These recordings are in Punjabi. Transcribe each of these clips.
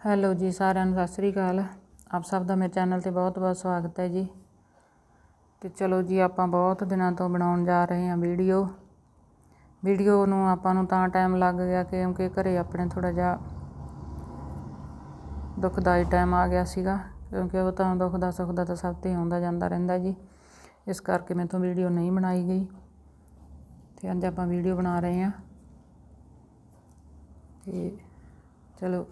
ਹੈਲੋ ਜੀ, ਸਾਰਿਆਂ ਨੂੰ ਸਤਿ ਸ੍ਰੀ ਅਕਾਲ। ਆਪ ਸਭ ਦਾ ਮੇਰੇ ਚੈਨਲ ਤੇ ਬਹੁਤ ਬਹੁਤ ਸਵਾਗਤ ਹੈ ਜੀ। ਤੇ ਚਲੋ ਜੀ, ਆਪਾਂ ਬਹੁਤ ਦਿਨਾਂ ਤੋਂ ਬਣਾਉਣ ਜਾ ਰਹੇ ਹਾਂ ਵੀਡੀਓ। ਵੀਡੀਓ ਨੂੰ ਆਪਾਂ ਨੂੰ ਤਾਂ ਟਾਈਮ ਲੱਗ ਗਿਆ ਕਿਉਂਕਿ ਘਰੇ ਆਪਣੇ ਥੋੜਾ ਜਿਹਾ ਦੁਖਦਾਈ ਟਾਈਮ ਆ ਗਿਆ ਸੀਗਾ। ਕਿਉਂਕਿ ਉਹ ਤਾਂ ਦੁੱਖ ਦਾ ਸੁੱਖ ਦਾ ਤਾਂ ਸਭ ਤੇ ਆਉਂਦਾ ਜਾਂਦਾ ਰਹਿੰਦਾ ਜੀ। ਇਸ ਕਰਕੇ ਮੈਥੋਂ ਵੀਡੀਓ ਨਹੀਂ ਬਣਾਈ ਗਈ। ਤੇ ਅੱਜ ਆਪਾਂ ਵੀਡੀਓ ਬਣਾ ਰਹੇ ਹਾਂ। ਤੇ ਚਲੋ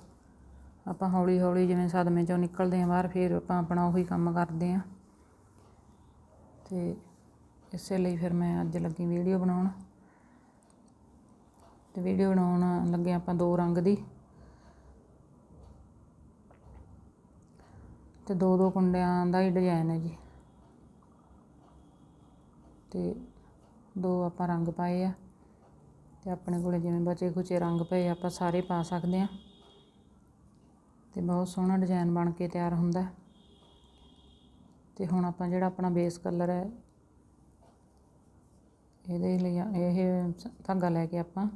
ਆਪਾਂ ਹੌਲੀ ਹੌਲੀ ਜਿਵੇਂ ਸਦਮੇ ਚੋਂ ਨਿਕਲਦੇ ਹਾਂ ਬਾਹਰ, ਫਿਰ ਆਪਾਂ ਆਪਣਾ ਉਹੀ ਕੰਮ ਕਰਦੇ ਹਾਂ। ਅਤੇ ਇਸੇ ਲਈ ਫਿਰ ਮੈਂ ਅੱਜ ਲੱਗੀ ਵੀਡੀਓ ਬਣਾਉਣ। ਤੇ ਵੀਡੀਓ ਬਣਾਉਣ ਲੱਗੇ ਆਪਾਂ ਦੋ ਰੰਗ ਦੀ। ਤੇ ਦੋ ਦੋ ਕੁੰਡਿਆਂ ਦਾ ਹੀ ਡਿਜ਼ਾਈਨ ਹੈ ਜੀ। ਤੇ ਦੋ ਆਪਾਂ ਰੰਗ ਪਾਏ ਆ। ਤੇ ਆਪਣੇ ਕੋਲੇ ਜਿਵੇਂ ਬਚੇ ਖੁਚੇ ਰੰਗ ਪਏ ਆਪਾਂ ਸਾਰੇ ਪਾ ਸਕਦੇ ਆ ਤੇ ਬਹੁਤ ਸੋਹਣਾ ਡਿਜ਼ਾਈਨ ਬਣ ਕੇ ਤਿਆਰ ਹੁੰਦਾ ਤੇ ਹੁਣ ਆਪਾਂ ਜਿਹੜਾ ਆਪਣਾ ਬੇਸ ਕਲਰ ਹੈ, ਇਹਦੇ ਲਈ ਇਹ ਧਾਗਾ ਲੈ ਕੇ ਆਪਾਂ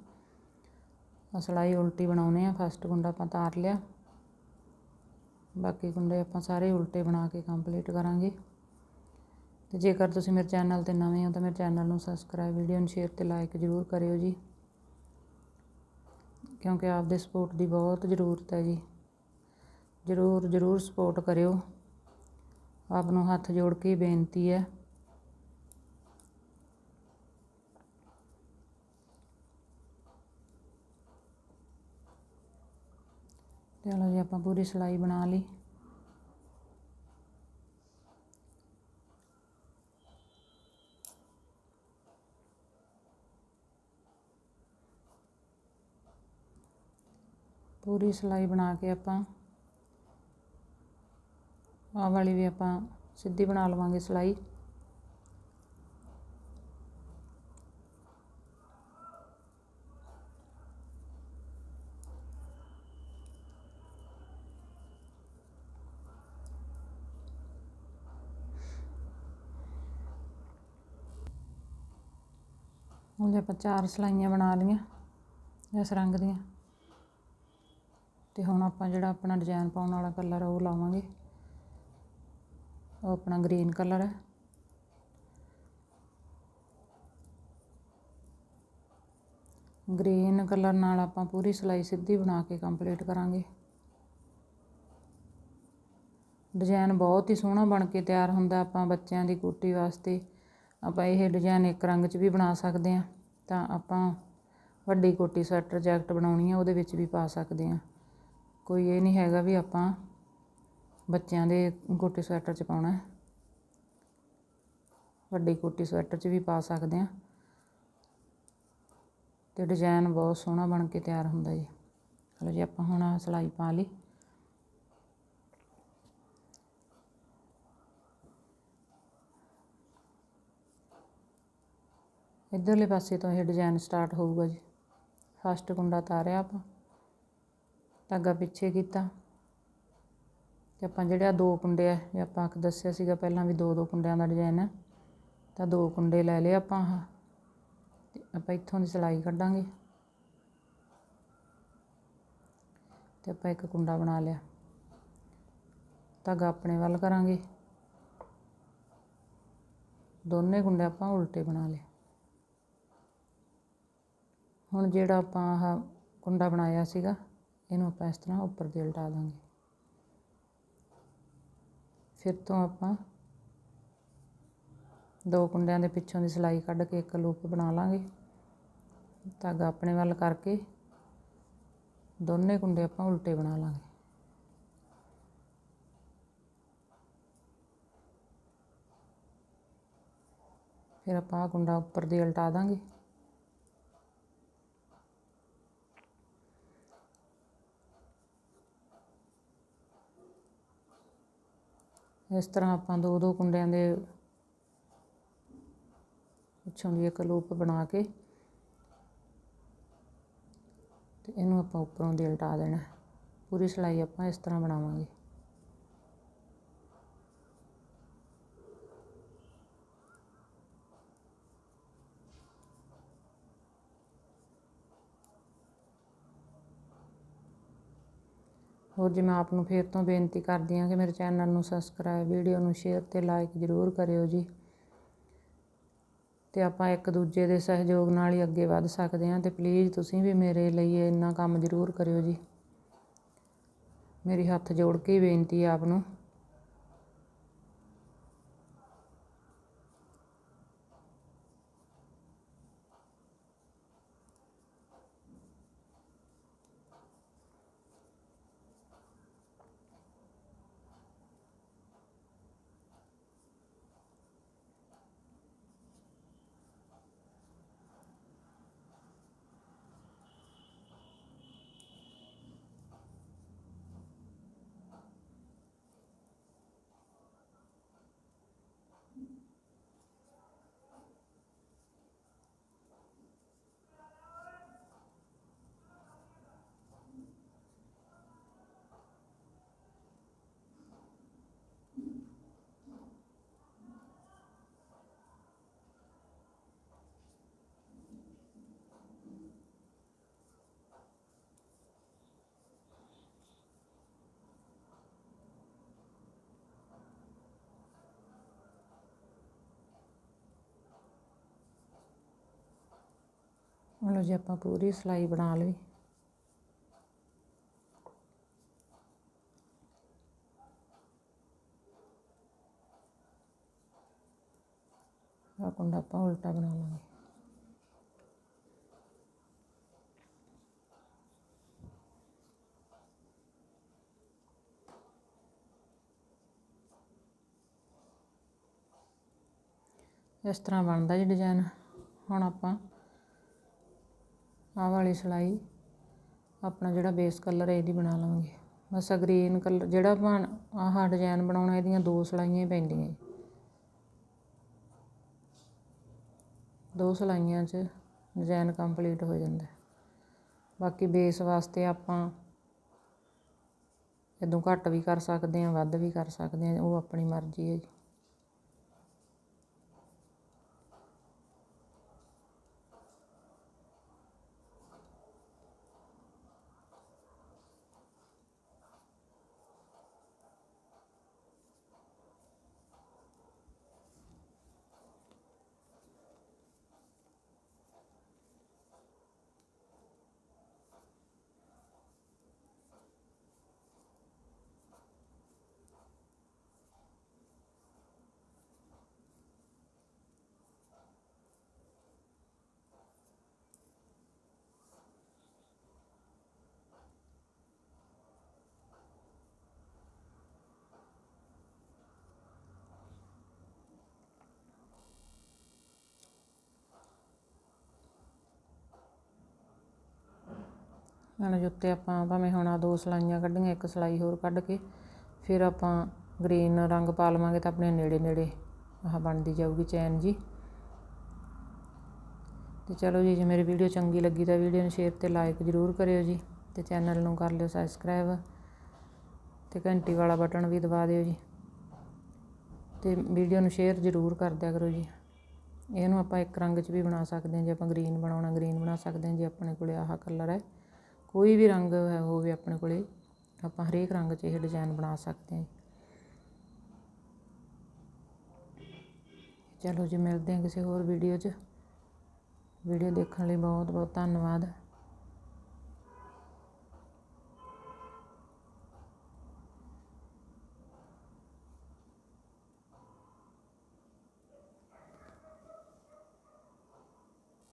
ਸਲਾਈ ਉਲਟੀ ਬਣਾਉਨੇ ਆ। ਫਸਟ ਗੁੰਡਾ ਆਪਾਂ ਤਾਰ ਲਿਆ। ਬਾਕੀ ਗੁੰਡੇ ਆਪਾਂ ਸਾਰੇ ਉਲਟੇ ਬਣਾ ਕੇ ਕੰਪਲੀਟ ਕਰਾਂਗੇ। ਤੇ ਜੇਕਰ ਤੁਸੀਂ ਮੇਰੇ ਚੈਨਲ ਤੇ ਨਵੇਂ ਹੋ ਤਾਂ ਮੇਰੇ ਚੈਨਲ ਨੂੰ ਸਬਸਕ੍ਰਾਈਬ ਵੀਡੀਓ ਨੂੰ ਸ਼ੇਅਰ ਤੇ ਲਾਈਕ ਜ਼ਰੂਰ ਕਰਿਓ ਜੀ। ਕਿਉਂਕਿ ਆਪਦੇ ਸਪੋਰਟ ਦੀ ਬਹੁਤ ਜ਼ਰੂਰਤ ਹੈ ਜੀ। ਜ਼ਰੂਰ ਜ਼ਰੂਰ ਸਪੋਰਟ ਕਰਿਓ। ਆਪ ਨੂੰ ਹੱਥ ਜੋੜ ਕੇ ਬੇਨਤੀ ਹੈ। ਚਲੋ ਜੀ, ਆਪਾਂ ਪੂਰੀ ਸਿਲਾਈ ਬਣਾ ਲਈ। ਪੂਰੀ ਸਿਲਾਈ ਬਣਾ ਕੇ ਆਪਾਂ ਆਹ ਵਾਲੀ ਵੀ ਆਪਾਂ ਸਿੱਧੀ ਬਣਾ ਲਵਾਂਗੇ ਸਿਲਾਈ। ਹੁਣ ਆਪਾਂ ਚਾਰ ਸਲਾਈਆਂ ਬਣਾ ਲਈਆਂ ਇਸ ਰੰਗ ਦੀਆਂ, ਤੇ ਹੁਣ ਆਪਾਂ ਜਿਹੜਾ ਆਪਣਾ ਡਿਜ਼ਾਈਨ ਪਾਉਣ ਵਾਲਾ ਕਲਰ ਉਹ ਲਾਵਾਂਗੇ। ਉਹ ਆਪਣਾ ਗ੍ਰੀਨ ਕਲਰ ਹੈ। ਗ੍ਰੀਨ ਕਲਰ ਨਾਲ ਆਪਾਂ ਪੂਰੀ ਸਿਲਾਈ ਸਿੱਧੀ ਬਣਾ ਕੇ ਕੰਪਲੀਟ ਕਰਾਂਗੇ। ਡਿਜ਼ਾਈਨ ਬਹੁਤ ਹੀ ਸੋਹਣਾ ਬਣ ਕੇ ਤਿਆਰ ਹੁੰਦਾ ਆਪਾਂ ਬੱਚਿਆਂ ਦੀ ਕੋਟੀ ਵਾਸਤੇ। ਆਪਾਂ ਇਹ ਡਿਜ਼ਾਈਨ ਇੱਕ ਰੰਗ 'ਚ ਵੀ ਬਣਾ ਸਕਦੇ ਹਾਂ, ਤਾਂ ਆਪਾਂ ਵੱਡੀ ਕੋਟੀ ਸਵੈਟਰ ਜੈਕਟ ਬਣਾਉਣੀ ਆ, ਉਹਦੇ ਵਿੱਚ ਵੀ ਪਾ ਸਕਦੇ ਹਾਂ। ਕੋਈ ਇਹ ਨਹੀਂ ਹੈਗਾ ਵੀ ਆਪਾਂ ਬੱਚਿਆਂ ਦੇ ਕੋਟੀ ਸਵੈਟਰ 'ਚ ਪਾਉਣਾ ਵੱਡੀ ਕੋਟੀ ਸਵੈਟਰ 'ਚ ਵੀ ਪਾ ਸਕਦੇ ਹਾਂ। ਤੇ ਡਿਜ਼ਾਈਨ ਬਹੁਤ ਸੋਹਣਾ ਬਣ ਕੇ ਤਿਆਰ ਹੁੰਦਾ ਜੀ। ਚਲੋ ਜੀ, ਆਪਾਂ ਹੁਣ ਸਿਲਾਈ ਪਾ ਲਈ। ਇਧਰਲੇ ਪਾਸੇ ਤੋਂ ਇਹ ਡਿਜ਼ਾਈਨ ਸਟਾਰਟ ਹੋਊਗਾ ਜੀ। ਫਸਟ ਕੁੰਡਾ ਤਾਰਿਆ ਆਪਾਂ। ਧਾਗਾ ਪਿੱਛੇ ਕੀਤਾ। ਤੇ ਆਪਾਂ ਜਿਹੜੇ ਜਿਹੜਾ ਦੋ ਕੁੰਡੇ ਆ, ਜੇ ਆਪਾਂ ਆਖ ਦੱਸਿਆ ਸੀਗਾ ਪਹਿਲਾਂ ਵੀ ਦੋ ਦੋ ਕੁੰਡਿਆਂ ਦਾ ਡਿਜ਼ਾਈਨ ਹੈ ਤਾਂ ਦੋ ਕੁੰਡੇ ਲੈ ਲਏ ਆਪਾਂ ਆਹ, ਤੇ ਆਪਾਂ ਇੱਥੋਂ ਦੀ ਸਿਲਾਈ ਕੱਢਾਂਗੇ। ਤੇ ਆਪਾਂ ਇੱਕ ਕੁੰਡਾ ਬਣਾ ਲਿਆ। ਧਾਗਾ ਆਪਣੇ ਵੱਲ ਕਰਾਂਗੇ। ਦੋਨੇ ਕੁੰਡੇ ਆਪਾਂ ਉਲਟੇ ਬਣਾ ਲਏ। ਹੁਣ ਜਿਹੜਾ ਆਪਾਂ ਆਹ ਕੁੰਡਾ ਬਣਾਇਆ ਸੀਗਾ, ਇਹਨੂੰ ਆਪਾਂ ਇਸ ਤਰ੍ਹਾਂ ਉੱਪਰ ਦੀ ਉਲਟਾ ਦਾਂਗੇ। ਫਿਰ ਤੋਂ ਆਪਾਂ ਦੋ ਕੁੰਡਿਆਂ ਦੇ ਪਿੱਛੋਂ ਦੀ ਸਿਲਾਈ ਕੱਢ ਕੇ ਇੱਕ ਲੂਪ ਬਣਾ ਲਾਂਗੇ। ਧਾਗਾ ਆਪਣੇ ਵੱਲ ਕਰਕੇ ਦੋਨੇ ਕੁੰਡੇ ਆਪਾਂ ਉਲਟੇ ਬਣਾ ਲਾਂਗੇ। ਫਿਰ ਆਪਾਂ ਕੁੰਡਾ ਉੱਪਰ ਦੀ ਉਲਟਾ ਦਾਂਗੇ। ਇਸ ਤਰ੍ਹਾਂ ਆਪਾਂ ਦੋ ਦੋ ਕੁੰਡਿਆਂ ਦੇ ਪਿੱਛੋਂ ਦੀ ਇੱਕ ਲੂਪ ਬਣਾ ਕੇ ਤੇ ਇਹਨੂੰ ਆਪਾਂ ਉੱਪਰੋਂ ਦੀ ਉਲਟਾ ਦੇਣਾ ਪੂਰੀ ਸਿਲਾਈ ਆਪਾਂ ਇਸ ਤਰ੍ਹਾਂ ਬਣਾਵਾਂਗੇ। ਹੋਰ ਜੀ ਮੈਂ ਆਪ ਨੂੰ ਫਿਰ ਤੋਂ ਬੇਨਤੀ ਕਰਦੀ ਹਾਂ ਕਿ ਮੇਰੇ ਚੈਨਲ ਨੂੰ ਸਬਸਕ੍ਰਾਈਬ ਵੀਡੀਓ ਨੂੰ ਸ਼ੇਅਰ ਤੇ ਲਾਈਕ ਜ਼ਰੂਰ ਕਰਿਓ ਜੀ। ਤੇ ਆਪਾਂ ਇੱਕ ਦੂਜੇ ਦੇ ਸਹਿਯੋਗ ਨਾਲ ਹੀ ਅੱਗੇ ਵੱਧ ਸਕਦੇ ਹਾਂ ਤੇ ਪਲੀਜ਼ ਤੁਸੀਂ ਵੀ ਮੇਰੇ ਲਈ ਇੰਨਾ ਕੰਮ ਜ਼ਰੂਰ ਕਰਿਓ ਜੀ। ਮੇਰੀ ਹੱਥ ਜੋੜ ਕੇ ਹੀ ਬੇਨਤੀ ਹੈ ਆਪ ਨੂੰ। ਹੁਣ ਜੀ ਆਪਾਂ ਪੂਰੀ ਸਿਲਾਈ ਬਣਾ ਲਈ। ਆਹ ਕੁੰਡਾ ਆਪਾਂ ਉਲਟਾ ਬਣਾ ਲਾਂਗੇ। ਇਸ ਤਰ੍ਹਾਂ ਬਣਦਾ ਜੀ ਡਿਜ਼ਾਈਨ ਹੁਣ ਆਪਾਂ ਆਹ ਵਾਲੀ ਸਿਲਾਈ ਆਪਣਾ ਜਿਹੜਾ ਬੇਸ ਕਲਰ ਹੈ ਇਹਦੀ ਬਣਾ ਲਵਾਂਗੇ। ਬਸ ਗ੍ਰੀਨ ਕਲਰ ਜਿਹੜਾ ਆਪਾਂ ਆਹ ਡਿਜ਼ਾਈਨ ਬਣਾਉਣਾ, ਇਹਦੀਆਂ ਦੋ ਸਿਲਾਈਆਂ ਹੀ ਪੈਂਦੀਆਂ ਜੀ। ਦੋ ਸਿਲਾਈਆਂ 'ਚ ਡਿਜ਼ਾਈਨ ਕੰਪਲੀਟ ਹੋ ਜਾਂਦਾ। ਬਾਕੀ ਬੇਸ ਵਾਸਤੇ ਆਪਾਂ ਇਦੋਂ ਘੱਟ ਵੀ ਕਰ ਸਕਦੇ ਹਾਂ, ਵੱਧ ਵੀ ਕਰ ਸਕਦੇ ਹਾਂ, ਉਹ ਆਪਣੀ ਮਰਜ਼ੀ ਹੈ ਜੀ। ਹੁਣ ਜੁੱਤੇ ਆਪਾਂ ਭਾਵੇਂ ਹੁਣ ਆਹ ਦੋ ਸਿਲਾਈਆਂ ਕੱਢੀਆਂ, ਇੱਕ ਸਿਲਾਈ ਹੋਰ ਕੱਢ ਕੇ ਫਿਰ ਆਪਾਂ ਗ੍ਰੀਨ ਰੰਗ ਪਾ ਲਵਾਂਗੇ ਤਾਂ ਆਪਣੇ ਨੇੜੇ ਨੇੜੇ ਆਹ ਬਣਦੀ ਜਾਊਗੀ ਚੈਨ ਜੀ। ਤੇ ਚਲੋ ਜੀ, ਜੇ ਮੇਰੀ ਵੀਡੀਓ ਚੰਗੀ ਲੱਗੀ ਤਾਂ ਵੀਡੀਓ ਨੂੰ ਸ਼ੇਅਰ ਤੇ ਲਾਈਕ ਜ਼ਰੂਰ ਕਰਿਓ ਜੀ ਤੇ ਚੈਨਲ ਨੂੰ ਕਰ ਲਿਓ ਸਬਸਕ੍ਰਾਈਬ ਤੇ ਘੰਟੀ ਵਾਲਾ ਬਟਨ ਵੀ ਦਬਾ ਦਿਓ ਜੀ ਤੇ ਵੀਡੀਓ ਨੂੰ ਸ਼ੇਅਰ ਜ਼ਰੂਰ ਕਰ ਦਿਆ ਕਰੋ ਜੀ। ਇਹਨੂੰ ਆਪਾਂ ਇੱਕ ਰੰਗ 'ਚ ਵੀ ਬਣਾ ਸਕਦੇ ਹਾਂ, ਜੇ ਆਪਾਂ ਗ੍ਰੀਨ ਬਣਾਉਣਾ ਗ੍ਰੀਨ ਬਣਾ ਸਕਦੇ ਹਾਂ, ਜੇ ਆਪਣੇ ਕੋਲੇ ਆਹ ਕਲਰ ਹੈ। ਕੋਈ ਵੀ ਰੰਗ ਹੈ ਹੋਵੇ ਆਪਣੇ ਕੋਲੇ, ਆਪਾਂ ਹਰੇਕ ਰੰਗ 'ਚ ਇਹ ਡਿਜ਼ਾਈਨ ਬਣਾ ਸਕਦੇ ਹਾਂ। ਚਲੋ ਜੀ, ਮਿਲਦੇ ਹਾਂ ਕਿਸੇ ਹੋਰ ਵੀਡੀਓ 'ਚ। ਵੀਡੀਓ ਦੇਖਣ ਲਈ ਬਹੁਤ ਬਹੁਤ ਧੰਨਵਾਦ।